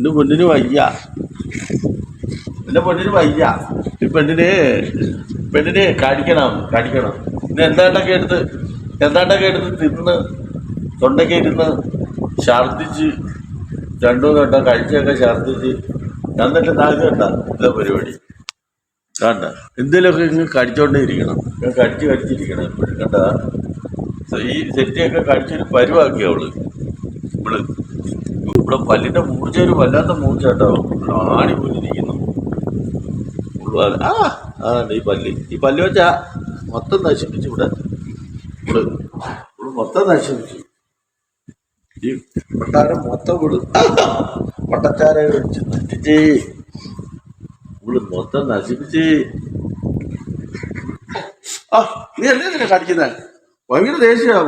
എന്റെ പൊന്നിന് വയ്യ. എന്റെ പൊന്നിന് വയ്യ. ഈ പെണ്ണിന് പെണ്ണിന് കാണിക്കണം കാണിക്കണം. പിന്നെ എന്താണ്ടൊക്കെ എടുത്ത് എന്താണ്ടൊക്കെ എടുത്ത് തിന്ന് തൊണ്ടയ്ക്ക് ഇരുന്ന് ഛർദിച്ച് രണ്ടു തൊട്ടോ കഴിച്ചൊക്കെ ഛർദിച്ച് എന്നിട്ട് നാക്ക് കണ്ട ഇതാ പരിപാടി? കണ്ട. എന്തെങ്കിലുമൊക്കെ ഇങ്ങ് കടിച്ചോണ്ടേ ഇരിക്കണം. കടിച്ച് കടിച്ചിരിക്കണം എപ്പോഴും കണ്ട ഈ സെറ്റിയൊക്കെ കടിച്ചൊരു പരുവാക്കി അവൾ. ഇവൾ. ഇവിടെ പല്ലിന്റെ മൂർച്ച ഒരു വല്ലാത്ത മൂർച്ച കേട്ടോ. ആണി പോലിരിക്കുന്നു ആ അതാണ് ഈ പല്ല്. ഈ പല്ല് വെച്ചാ മൊത്തം നശിപ്പിച്ചു ഇവിടെ. ഇവിടെ ഇവിടെ മൊത്തം നശിപ്പിച്ചു. ഈ കൊട്ടാരം മൊത്തം ഇവിടെ പട്ടച്ചാര വെച്ച് നശിച്ചേ ഇവിടെ മൊത്തം നശിപ്പിച്ചേ. ആ നീ അല്ലേ ഇതിനെ കടിക്കുന്നത് ഭയങ്കര ആ.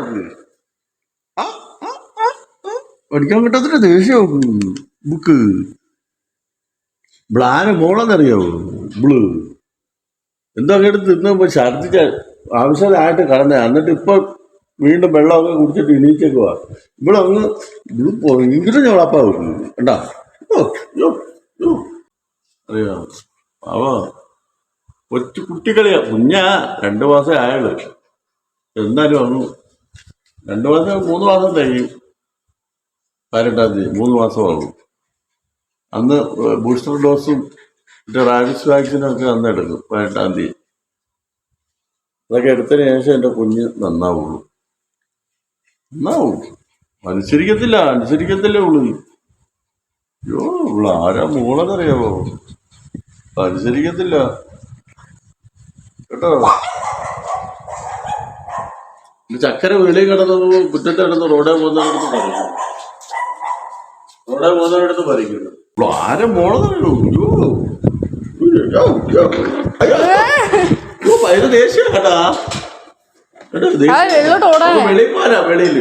പഠിക്കാൻ കിട്ടത്തില്ല ദേഷ്യവും ബുക്ക്. ബ്ലാന് മോളെന്നറിയാവോ ബ്ലൂ. എന്തോ എടുത്ത് തിന്നുമ്പോ ഛർദിച്ച ആവശ്യമായിട്ട് കടന്നേ എന്നിട്ട് ഇപ്പൊ വീണ്ടും വെള്ളമൊക്കെ കുടിച്ചിട്ട് എണീച്ചേക്കുവാ ഇവിടെ അങ്ങ് ഇത് ഭയങ്കര ഞങ്ങളപ്പാ വെക്കുന്നു യ്യോ. അറിയോ? അവ കൊച്ചു കുട്ടിക്കളിയാ കുഞ്ഞാ രണ്ടു മാസം ആയുള്ളൂ. എന്നാലും അങ്ങ് രണ്ടു മാസം മൂന്ന് മാസം കഴിയും പതിനെട്ടാം തീയതി മൂന്ന് മാസമാകും അന്ന് ബൂസ്റ്റർ ഡോസും മറ്റേ റാബിസ് ഒക്കെ അന്ന് എടുക്കും പതിനെട്ടാം തീയതി. അതൊക്കെ എടുത്തതിന് ശേഷം എന്റെ കുഞ്ഞ് നന്നാവുള്ളൂ. നന്നാവും അനുസരിക്കത്തില്ല അനുസരിക്കത്തില്ല ഉള്ളു. അയ്യോ ഉള്ള ആരാ മൂളെന്നറിയാവോ? അനുസരിക്കത്തില്ല. കേട്ടോ? ചക്കര വെളിയിൽ കിടന്നത് മുറ്റത്ത് കിടന്ന് റോഡേ പോകുന്നവർക്ക് പറയുന്നു റോഡേ പോകുന്നവരടുത്ത് പറിക്കുന്നു ആരെ മോളതല്ലോ ഭയങ്കര ദേഷ്യം കേട്ടാ. വെളിയിൽ. പോരാ വെളിയിൽ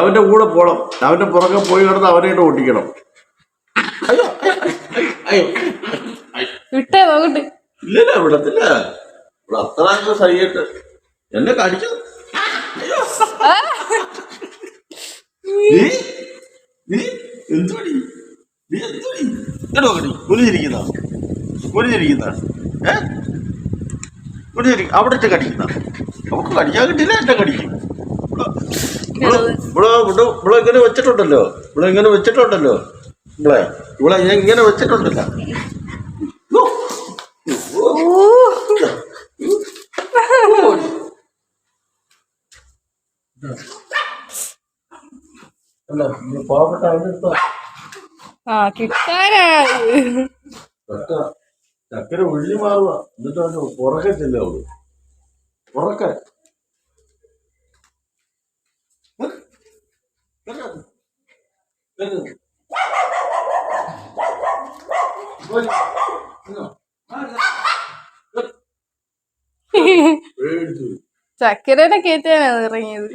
അവന്റെ കൂടെ പോണം. അവന്റെ പുറകെ പോയി കിടന്ന് അവനായിട്ട് ഓട്ടിക്കണം. വിട്ടേ നോക്കട്ടെ. ഇല്ലല്ല വിടത്തില്ല. ഇവിടെ അത്ര സഹിയിട്ട് എന്നെ കടിച്ചു. നീ? നീ? എന്തുപടി നീ എന്തുപടി കേട്ടോ കടി കുനിഞ്ഞിരിക്കുന്ന കുനിഞ്ഞിരിക്കുന്ന ഏ? കുനിഞ്ഞിരിക്കും അവിടെ ഇട്ട് കടിക്കുന്ന? നമുക്ക് കടിക്കാൻ കിട്ടില്ല എന്നെ കടിക്കും ഇവിടെ ഇവിടെ ഇവിടെ ഇങ്ങനെ വെച്ചിട്ടുണ്ടല്ലോ. ഇവിടെ ഇങ്ങനെ വെച്ചിട്ടുണ്ടല്ലോ. ഇവിടെ ഇവിടെ ഞാൻ ഇങ്ങനെ വെച്ചിട്ടുണ്ടല്ലോ. ഓ. അല്ല നീ പാവപ്പെട്ട അവന്റെ അടുത്താ. ആ കിട്ടാനാ. ചക്ക ചക്കര ഉള്ളി മാറുക. എന്നിട്ട് അവന് പുറകെ ചെല്ലാവൂ പുറക്കെ ചക്കരനെ കേറ്റാനാണ് ഇറങ്ങിയത്.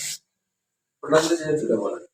আপনাদের বলেন